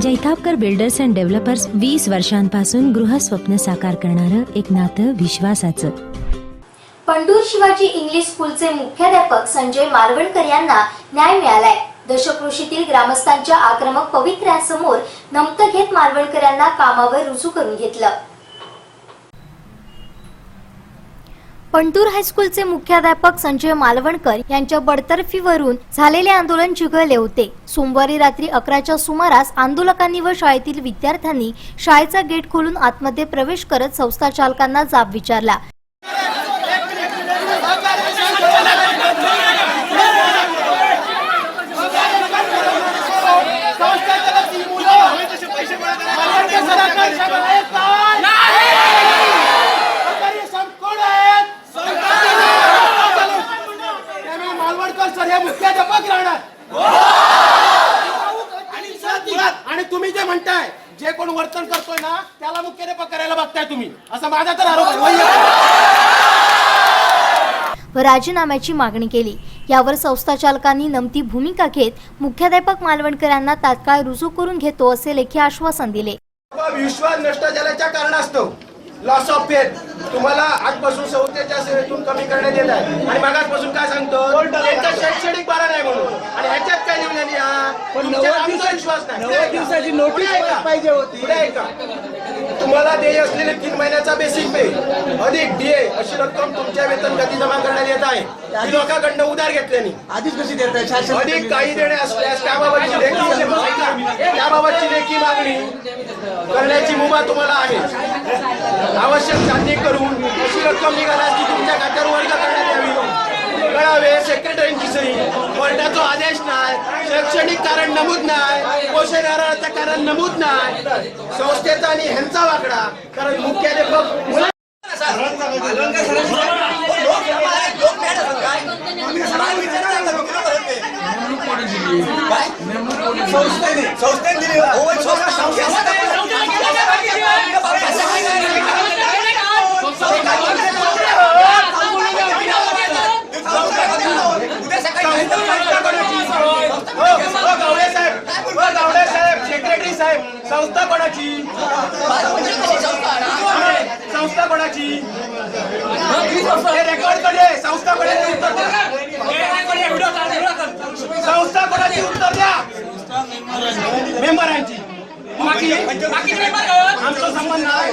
Jaitapkar builders and developers वीस वर्षांपासून गृहस्वप्न साकार करणारं एक नातं विश्वासाचं. पंडूर शिवाजी इंग्लिश स्कूलचे मुख्याध्यापक संजय मालवणकर यांना न्याय मिळालाय. दशकृषीतील ग्रामस्थांच्या आक्रमक पवित्र्यासमोर नमतं घेत मालवणकर यांना कामावर रुजू करून घेतलं. पंटूर हायस्कूलचे मुख्याध्यापक संजय मालवणकर यांच्या बडतर्फीवरून झालेले आंदोलन चिघळले होते. सोमवारी रात्री अकराच्या सुमारास आंदोलकांनी व शाळेतील विद्यार्थ्यांनी शाळेचा गेट खोलून आतमध्ये प्रवेश करत संस्था चालकांना जाब विचारला. राहणार. आणि तुम्ही जे म्हणताय जे कोण वर्तन करतोय ना त्याला करायला बघताय तुम्ही. असा माझा तर आरोप. व राजीनाम्याची मागणी केली. यावर संस्था चालकांनी नमती भूमिका घेत मुख्याध्यापक मालवणकर यांना तात्काळ रुजू करून घेतो असे लेखी आश्वासन दिले. विश्वास नष्ट झाल्याच्या कारणास्तव लॉस ऑफ फेथ तुम्हाला आजपासून संस्थेच्या सेवेतून कमी करण्यात येत आहे आणि मागासपासून काय सांगतो शैक्षणिक बारा नाही म्हणून आणि ह्याच्यात काय लिहून आली हा? आमचा विश्वास नाही. दिवसाची नोटीस. पाहिजे होती. तुम्हाला देय असलेले तीन महिन्याचा बेसिक पे अधिक डीए अशी रक्कम तुमच्या वेतन खाती जमा करण्यात येत आहे. लोकांकडनं उधार घेतल्याने आधीच कशी देत आहे? अधिक काही देणे असल्यास त्याबाबतची लेखी त्याबाबतची लेखी मागणी करण्याची मुभा तुम्हाला आहे. आवश्यक चाचणी करून अशी रक्कम निघाल्यास ती तुमच्या खात्यावर वर्ग करण्यात कळावे सेक्रेटरीची सही कोर्टाचा आदेश नाही शैक्षणिक कारण नमूद नाही पोषण आहाराचं कारण नमूद नाही संस्थेचा आणि ह्यांचा वाकडा कारण मुख्याध्यापक संस्थेने संस्थेने दिली हो. हो, हो, गावडे साहेब हो, गावडे साहेब सेक्रेटरी साहेब संस्था कोणाची? संस्था कोणाची? रेकॉर्डकडे संस्था कडे उत्तर संस्था कोणाची उत्तर द्या? मेंबरांची. आमचा संबंध नाही.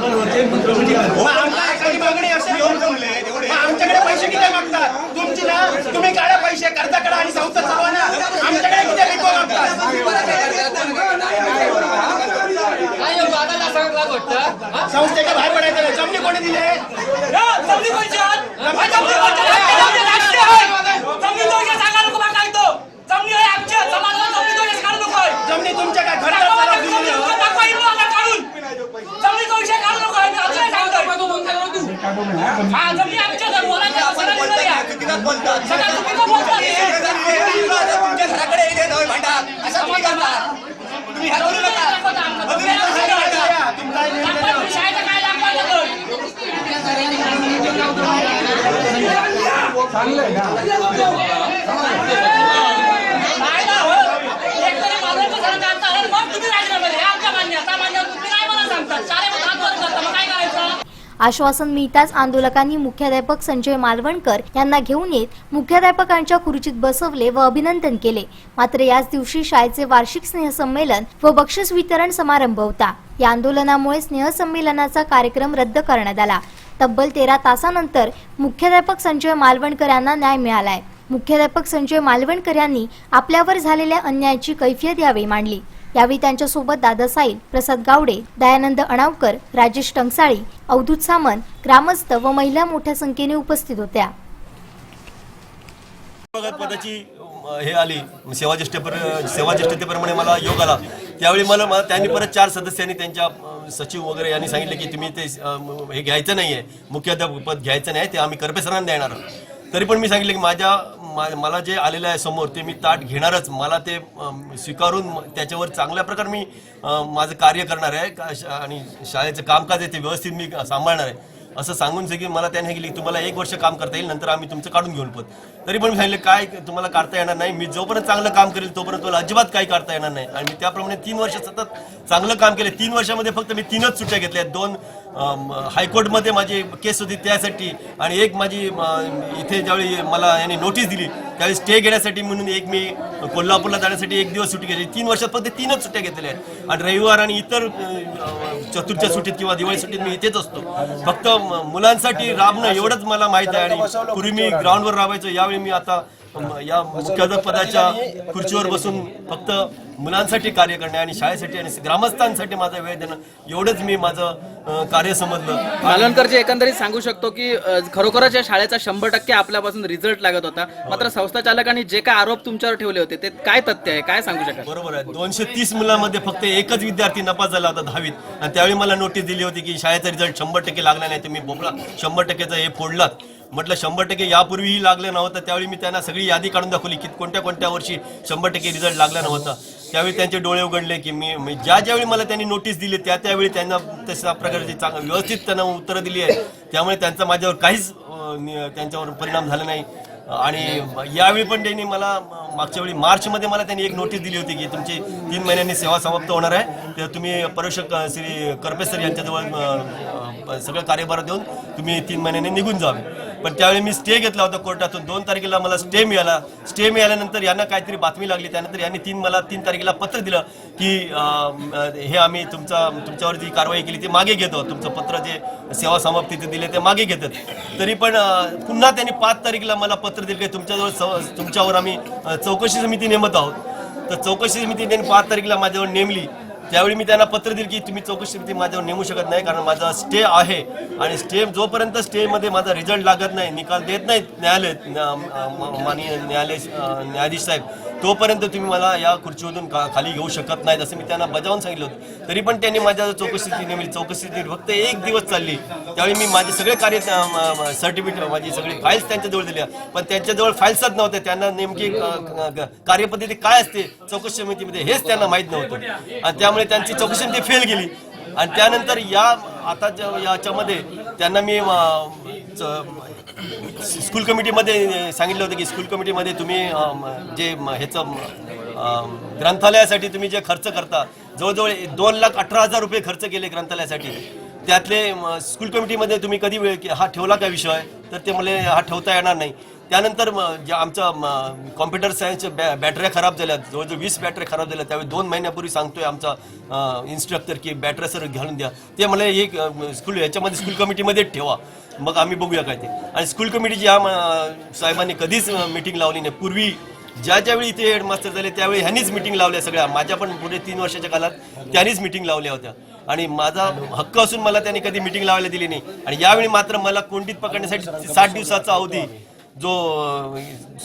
मग आमच्या एखादी मागणी असेल आमच्याकडे पैसे किती मागतात तुमची ना तुम्ही काढा पैसे कर्ज करा आणि संस्था चालवा ना आमच्याकडे किती लिखो मागतात संस्थेच्या बाहेर पडायचं नाही जमनी कोणी दिले जमनी तुमच्या काय घरात? तुमच्या घराकडे भांडा. असं तुम्ही करू नका. तुमचा निर्णय द्या. आश्वासन मिळताच आंदोलकांनी मुख्याध्यापक संजय मालवणकर यांना घेऊन येत मुख्याध्यापकांच्या खुर्चीत बसवले व अभिनंदन केले. मात्र याच दिवशी शाळेचे वार्षिक स्नेहसंमेलन व बक्षीस वितरण समारंभ होता. या आंदोलनामुळे स्नेहसंमेलनाचा कार्यक्रम रद्द करण्यात आला. तब्बल तेरा तासानंतर मुख्याध्यापक संजय मालवणकर यांना न्याय मिळालाय. मुख्याध्यापक संजय मालवणकर यांनी आपल्यावर झालेल्या अन्यायाची कैफियत यावेळी मांडली. यावेळी त्यांच्यासोबत दादा साईल प्रसाद गावडे दयानंद अणावकर राजेश टंगसाळी अवधूत सामंत ग्रामस्थ व महिला मोठ्या संख्येने उपस्थित होत्या. पदाची हे आली. सेवाज्येष्ठपर सेवाज्येष्ठतेप्रमाणे मला योग आला. त्यावेळी मला मला- त्यांनी परत चार सदस्यांनी त्यांच्या सचिव वगैरे यांनी सांगितले की तुम्ही ते हे घ्यायचं नाही आहे मुख्याध्यापक पद घ्यायचं नाही ते आम्ही करपेसरांना देणार तरी पण मी सांगितलं की माझ्या मा- मला जे आलेलं आहे समोर ते मी ताट घेणारच. मला ते स्वीकारून त्याच्यावर चांगल्या प्रकारे मी माझं कार्य करणार आहे. का- आणि शाळेचं कामकाज आहे ते व्यवस्थित मी सांभाळणार आहे. असं सांगून की मला त्याने गेली तुम्हाला एक वर्ष काम करता येईल नंतर आम्ही तुमचं काढून घेऊन पद तरी पण मी सांगितलं काय तुम्हाला काढता येणार नाही? मी जोपर्यंत चांगलं काम करेल तोपर्यंत तुम्हाला अजिबात काही काढता येणार नाही. आणि मी त्याप्रमाणे तीन वर्ष सतत चांगलं काम केलं. तीन वर्षामध्ये फक्त मी तीनच सुट्ट्या घेतल्या. दोन हायकोर्टमध्ये माझी केस होती त्यासाठी आणि एक माझी इथे ज्यावेळी मला यांनी नोटीस दिली त्यावेळी स्टे घेण्यासाठी म्हणून एक मी कोल्हापूरला जाण्यासाठी एक दिवस सुट्टी घेतली. तीन वर्षात फक्त तीनच सुट्ट्या घेतलेल्या आहेत. आणि रविवार आणि इतर चतुर्थच्या सुट्टीत किंवा दिवाळी सुट्टीत मी इथेच असतो. फक्त मुलांसाठी राबणं एवढंच मला माहीत आहे आणि पूर्वी मी ग्राउंडवर राबायचो. यावेळी मी आता अम, या मुख्याध्यापदाच्या खुर्चीवर बसून फक्त मुलांसाठी कार्य करणे आणि शाळेसाठी आणि ग्रामस्थांसाठी माझा वेळ देणं एवढंच मी माझं कार्य समजलं. मालवणकरजी एकंदरीत सांगू शकतो की खरोखरच या शाळेचा शंभर टक्के आपल्यापासून रिझल्ट लागत होता. मात्र संस्था चालकांनी जे काय आरोप तुमच्यावर ठेवले होते ते काय तथ्य आहे? काय सांगू शकाल? बरोबर आहे. दोनशे तीस मुलांमध्ये फक्त एकच विद्यार्थी नपास झाला होता दहावीत. आणि त्यावेळी मला नोटीस दिली होती की शाळेचा रिझल्ट शंभर टक्के लागला नाही तुम्ही बोपला शंभर टक्केचा हे फोडलात. म्हटलं शंभर टक्के यापूर्वीही लागलं नव्हतं. त्यावेळी मी त्यांना सगळी यादी काढून दाखवली की कोणत्या कोणत्या वर्षी शंभर टक्के रिझल्ट लागला नव्हता. त्यावेळी त्यांचे डोळे उघडले की मी मी ज्या ज्यावेळी मला त्यांनी नोटीस दिली त्या त्यावेळी त्यांना तशा प्रकारची चांग व्यवस्थित त्यांना उत्तरं दिली आहे. त्यामुळे त्यांचा माझ्यावर काहीच त्यांच्यावर परिणाम झाला नाही. आणि यावेळी पण त्यांनी मला मागच्या वेळी मार्चमध्ये मला त्यांनी एक नोटीस दिली होती की तुमची तीन महिन्यांनी सेवा समाप्त होणार आहे. तर तुम्ही परोक्षक श्री करपेसर यांच्याजवळ सगळं कार्यभार देऊन तुम्ही तीन महिन्यांनी निघून जावे. पण त्यावेळी मी स्टे घेतला होता कोर्टातून. दोन तारखेला मला स्टे मिळाला. स्टे मिळाल्यानंतर यांना काहीतरी बातमी लागली. त्यानंतर यांनी तीन मला तीन तारखेला पत्र दिलं की हे आम्ही तुमचा तुमच्यावर जी कारवाई केली ती मागे घेतो. तुमचं पत्र जे सेवा समाप्तीचे दिले ते मागे घेतात. तरी पण पुन्हा त्यांनी पाच तारखेला मला पत्र दिलं की तुमच्याजवळ तुमच्यावर आम्ही चौकशी समिती नेमत आहोत. तर चौकशी समिती त्यांनी पाच तारखेला माझ्यावर नेमली. त्यावेळी मी त्यांना पत्र दिलं की तुम्ही चौकशी समिती माझ्यावर नेमू शकत नाही कारण माझा स्टे आहे. आणि स्टे जोपर्यंत स्टेमध्ये माझा रिझल्ट लागत नाही निकाल देत नाहीत न्यायालय माननीय न्यायालय न्यायाधीश साहेब तोपर्यंत तुम्ही मला या खुर्चीमधून का खाली घेऊ शकत नाहीत असं मी त्यांना बजावून सांगितलं होतं. तरी पण त्यांनी माझ्या चौकशी नेमली. चौकशी फक्त एक दिवस चालली. त्यावेळी मी माझे सगळे कार्य सर्टिफिकेट माझी सगळी फाईल्स त्यांच्याजवळ दिल्या. पण त्यांच्याजवळ फाईल्सच नव्हत्या. त्यांना नेमकी कार्यपद्धती काय असते? चौकशी समितीमध्ये हेच त्यांना माहीत नव्हतं. आणि त्यामुळे त्यांची चौकशी ती फेल गेली. आणि त्यानंतर या आता याच्यामध्ये त्यांना मी स्कूल कमिटीमध्ये सांगितलं होतं की स्कूल कमिटीमध्ये तुम्ही जे ह्याचं ग्रंथालयासाठी तुम्ही जे खर्च करता जवळजवळ दोन लाख अठरा हजार रुपये खर्च केले ग्रंथालयासाठी. त्यातले स्कूल कमिटीमध्ये तुम्ही कधी वेळ हा ठेवला का विषय? तर ते मला हा ठेवता येणार नाही. त्यानंतर जे आमचा कॉम्प्युटर सायन्सच्या बॅ बॅटऱ्या खराब झाल्या. जवळजवळ वीस बॅटऱ्या खराब झाल्या. त्यावेळी दोन महिन्यापूर्वी सांगतोय आमचा इन्स्ट्रक्टर की बॅटऱ्या सर घालून द्या. ते मला एक स्कूल याच्यामध्ये स्कूल कमिटीमध्येच ठेवा. मग आम्ही बघूया काय ते. आणि स्कूल कमिटीची ह्या साहेबांनी कधीच मिटिंग लावली नाही. पूर्वी ज्या ज्यावेळी इथे हेडमास्टर झाले त्यावेळी ह्यांनीच मिटिंग लावल्या सगळ्या. माझ्या पण पुढे तीन वर्षाच्या काळात त्यांनीच मिटिंग लावल्या होत्या. आणि माझा हक्क असून मला त्यांनी कधी मिटिंग लावायला दिली नाही. आणि यावेळी मात्र मला कोंडीत पकडण्यासाठी साठ दिवसाचा अवधी जो अ,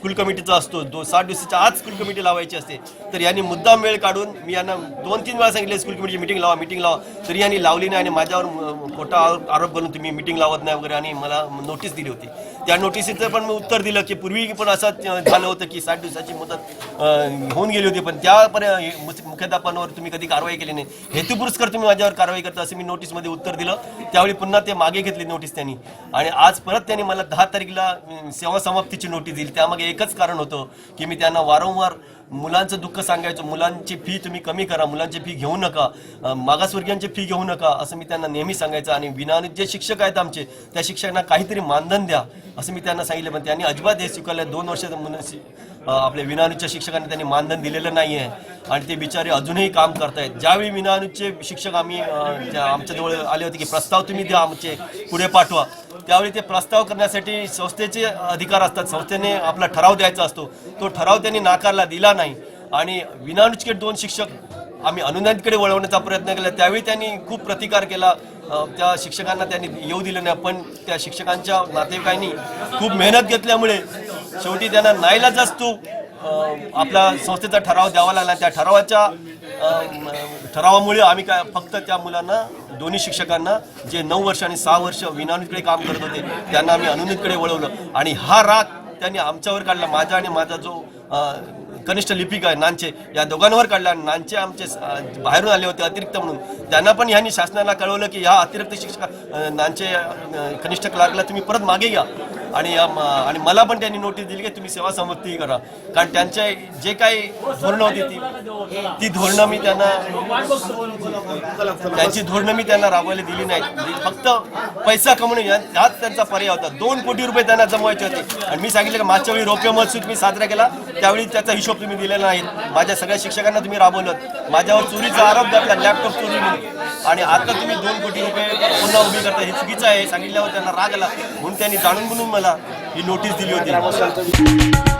स्कूल कमिटीचा असतो. दो साठ दिवसाच्या आज स्कूल कमिटी लावायची असते. तर यांनी मुद्दाम वेळ काढून मी यांना दोन तीन वेळा सांगितले स्कूल कमिटीची मिटिंग लावा मिटिंग लावा. तरी यांनी लावली नाही आणि माझ्यावर खोटा आरोप करून तुम्ही मिटिंग लावत नाही वगैरे आणि मला नोटीस दिली होती. त्या नोटिसीचं पण मी उत्तर दिलं की पूर्वी पण असं झालं होतं की साठ दिवसाची मुदत होऊन गेली होती पण त्यापर्यंत मुख्याध्यापनावर तुम्ही कधी कारवाई केली नाही. हेतुपुरस्कर तुम्ही माझ्यावर कारवाई करता असं मी नोटीसमध्ये उत्तर दिलं. त्यावेळी पुन्हा ते मागे घेतली नोटीस त्यांनी. आणि आज परत त्यांनी मला दहा तारखेला सेवा समाप्तीची नोटीस दिली. त्यामागे एकच कारण होतं की मी त्यांना वारंवार मुलांचं दुःख सांगायचं मुलांची फी तुम्ही कमी करा मुलांची फी घेऊ नका मागासवर्गीयांची फी घेऊ नका असं मी त्यांना नेहमी सांगायचं. आणि विनानित जे शिक्षक आहेत आमचे त्या शिक्षकांना काहीतरी मानधन द्या असं मी त्यांना सांगितलं. पण त्यांनी अजिबात हे स्वीकारलं दोन वर्ष आपल्या विनानुच्या शिक्षकांना त्यांनी मानधन दिलेलं नाही आहे. आणि ते बिचारे अजूनही काम करतायत. ज्यावेळी विनानुचे शिक्षक आम्ही आमच्याजवळ आले होते की प्रस्ताव तुम्ही द्या आमचे पुढे पाठवा त्यावेळी ते प्रस्ताव करण्यासाठी संस्थेचे अधिकार असतात. संस्थेने आपला ठराव द्यायचा असतो. तो ठराव त्यांनी नाकारला दिला नाही. आणि विनानुचकेट दोन शिक्षक आम्ही अनुदानितकडे वळवण्याचा प्रयत्न केला. त्यावेळी त्यांनी खूप प्रतिकार केला. त्या शिक्षकांना त्यांनी येऊ दिलं नाही. पण त्या शिक्षकांच्या नातेवाईकांनी खूप मेहनत घेतल्यामुळे शेवटी त्यांना नाईलाज असतो. आपला संस्थेचा ठराव द्यावा लागला. त्या ठरावाच्या ठरावामुळे आम्ही काय फक्त त्या मुलांना दोन्ही शिक्षकांना जे नऊ वर्ष आणि सहा वर्ष विनानुकडे काम करत होते त्यांना आम्ही अनुनितकडे वळवलं. आणि हा राग त्यांनी आमच्यावर काढला. माझा आणि माझा जो कनिष्ठ लिपिक आहे नानचे या दोघांवर काढला नानचे आमचे बाहेरून आले होते अतिरिक्त म्हणून. त्यांना पण यांनी शासनाला कळवलं की ह्या अतिरिक्त शिक्षक नानचे कनिष्ठ क्लार्कला तुम्ही परत मागे घ्या. आणि आणि मला पण त्यांनी नोटीस दिली की तुम्ही सेवा समाप्ती करा. कारण त्यांचे जे काही धोरणं होती ती ती धोरणं मी त्यांना त्यांची धोरणं मी त्यांना राबवायला दिली नाही. फक्त पैसा कमवणे हाच त्यांचा पर्याय होता. दोन कोटी रुपये त्यांना जमवायचे होते. आणि मी सांगितलं की मागच्या वेळी रौप्य महोत्सव मी साजरा केला. त्यावेळी त्याचा हिशोब तुम्ही दिलेला नाही. माझ्या सगळ्या शिक्षकांना तुम्ही राबवलं. माझ्यावर चोरीचा आरोप घातला लॅपटॉप चोरी म्हणून. आणि आता तुम्ही दोन कोटी रुपये पुन्हा उभी करता. हे चुकीचं आहे. सांगितल्यावर त्यांना राग आला. म्हणून त्यांनी जाणून म्हणून मला ही नोटीस दिली होती.